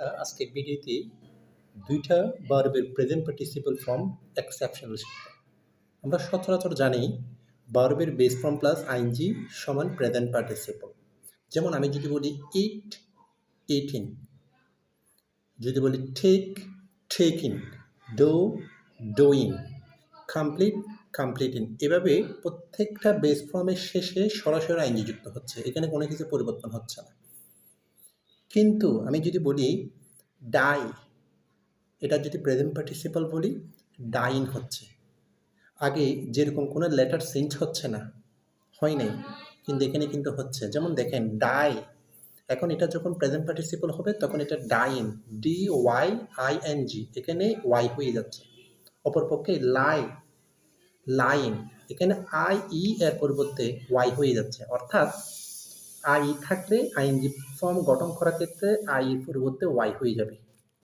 আজকের ভিডিওতে দুইটা বার্বের প্রেজেন্ট পার্টিসিপল ফর্ম এক্সেপশনাল আমরা সচরাচর জানি বার্বের বেস ফর্ম প্লাস আইনজি সমান প্রেজেন্ট পার্টিসিপল যেমন আমি যদি বলি ইট ইটিন যদি বলি taking do doing complete completing এভাবে প্রত্যেকটা বেস ফর্মের শেষে সরাসরি আইনজি যুক্ত হচ্ছে। এখানে কোনো কিছু পরিবর্তন হচ্ছে না। কিন্তু আমি যদি বলি ডাই এটা যদি প্রেজেন্ট পার্টিসিপাল বলি ডাইন হচ্ছে। আগে যেরকম কোনো লেটার চেঞ্জ হচ্ছে না, হয় নাই, কিন্তু এখানে কিন্তু হচ্ছে। যেমন দেখেন ডাই এখন এটা যখন প্রেজেন্ট পার্টিসিপাল হবে, তখন এটা dying D Y I N G এখানে ওয়াই হয়ে যাচ্ছে। অপরপক্ষে লাই লাইন এখানে আই ই এর পরিবর্তে ওয়াই হয়ে যাচ্ছে। অর্থাৎ আই থাকলে আইএনজি ফর্ম গঠন করার ক্ষেত্রে আই এর পরিবর্তে ওয়াই হয়ে যাবে।